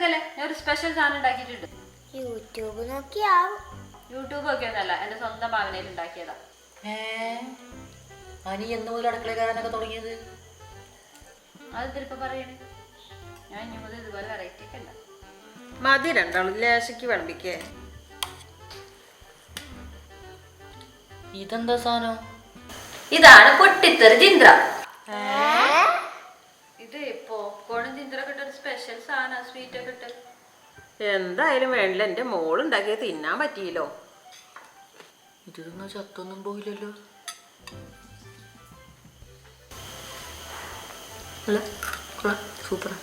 അറിയാലേ ഞാൻ ഒരു സ്പെഷ്യൽ സാധനം ഉണ്ടാക്കിയിട്ടുണ്ട്. യൂട്യൂബ് നോക്കിയാവും. യൂട്യൂബ് ഒക്കെ ഒന്നല്ല എന്റെ സ്വന്തം ഭാവനയിൽ ഉണ്ടാക്കിയതാ. അനി എന്ന് മുതൽ അടുക്കള കയറാനൊക്കെ തുടങ്ങിയത് അതെന്തിപ്പോ പറയണേ. ഞാൻ ഇനി മുതൽ ഇതുപോലെ വെറൈറ്റി ഒക്കെ ഉണ്ടാക്കും. മതി രണ്ടാളും ലേശയ്ക്ക് വിളമ്പിക്കേ. ഇതെന്താ സാധനം? ഇതാണ് പൊട്ടിത്തെറി ചിന്ത്ര പോപ്കോണും സ്പെഷ്യൽ സാധനം ഇട്ട്. എന്തായാലും വേണ്ടില്ല എന്റെ മോളുണ്ടാക്കിയ തിന്നാൻ പറ്റിയില്ലോ. ഇതൊന്നും ചത്തൊന്നും പോയില്ലല്ലോ. അല്ല കൊള്ളാം സൂപ്പറാ.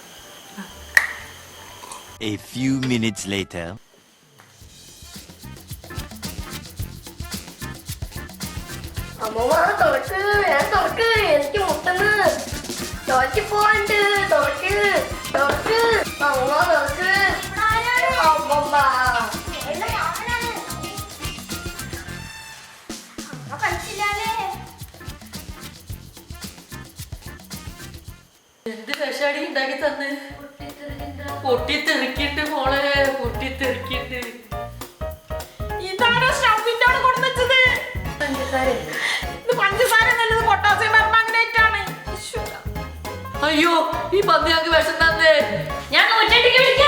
A few minutes later. അമ്മ തുറക്ക് ഞാൻ തുറക്ക്. എനിക്ക് മുട്ടുന്നു പോണ്ട് പോവാണ്ട് തുറക്ക് തുറക്ക് അമ്മ തുറക്ക് അമ്മമ്മ. കളിച്ചില്ലാലേ? എന്ത് വിഷാടി ഉണ്ടാക്കി തന്ന്? പൊട്ടിത്തെറിക്കിട്ട് മോളെ പൊട്ടിത്തെറിക്കിട്ട്. ഇതാണോ സ്റ്റൗവിന്റെ അവിടെ കൊണ്ടുവച്ചത്? അയ്യോ ഈ പന്നി ഞങ്ങൾക്ക് വിഷം തന്നേ. ഞാൻ ഒറ്റയ്ക്ക് വിളിക്കാം.